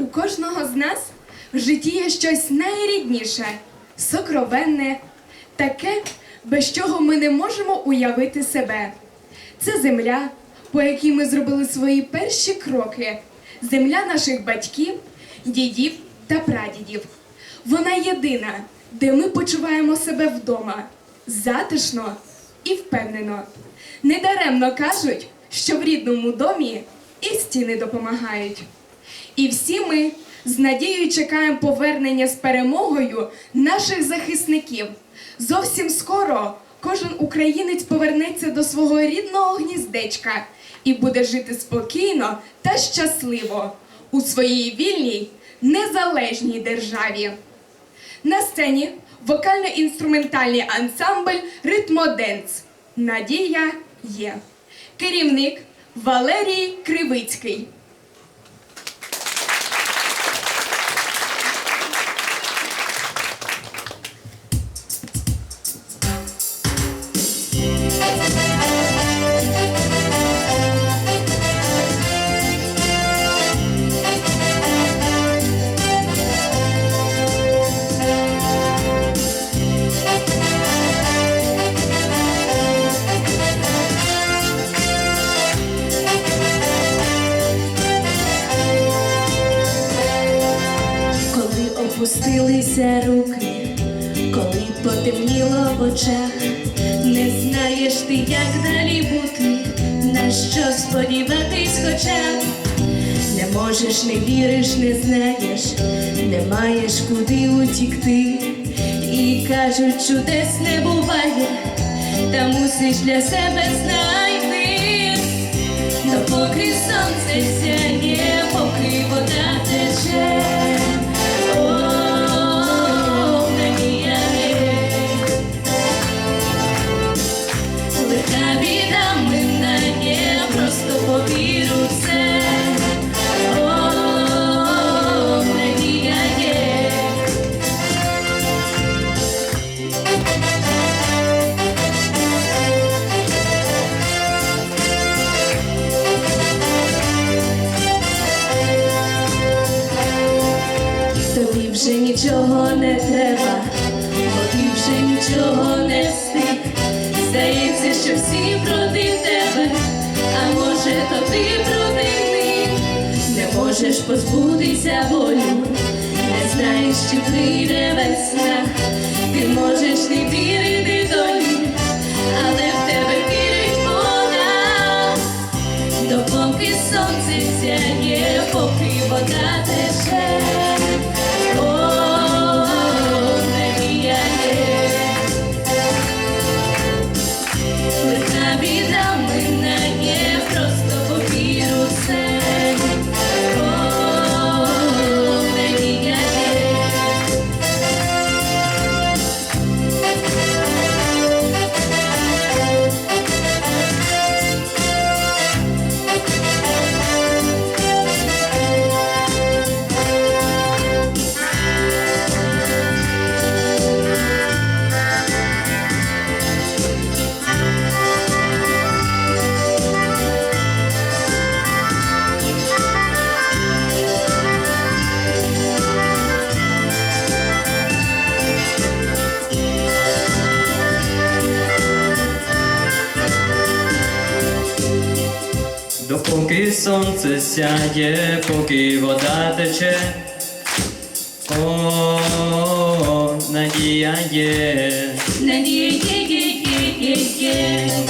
У кожного з нас в житті є щось найрідніше, сокровенне, таке, без чого ми не можемо уявити себе. Це земля, по якій ми зробили свої перші кроки, земля наших батьків, дідів та прадідів. Вона єдина, де ми почуваємо себе вдома, затишно і впевнено. Недаремно кажуть, що в рідному домі і стіни допомагають. І всі ми з надією чекаємо повернення з перемогою наших захисників. Зовсім скоро кожен українець повернеться до свого рідного гніздечка і буде жити спокійно та щасливо у своїй вільній незалежній державі. На сцені вокально-інструментальний ансамбль Ритмоденс. Надія є. Керівник Валерій Кривицький. Опустилися руки, коли потемніло в очах, не знаєш ти, як далі бути, на що сподіватись, хоча не можеш, не віриш, не знаєш, не маєш куди утікти, і кажуть, чудес не буває, та мусиш для себе знайти. Допоки сонце сяє, вже нічого не треба, тобі вже нічого не встиг. Здається, що всі проти тебе, а може, то ти проти них. Не можеш позбутися болю, не знаєш, чи прийде весна. Ти можеш не вірити Допоки сонце сяє, поки вода тече, о, надія є, Надія є, є, є, є, є.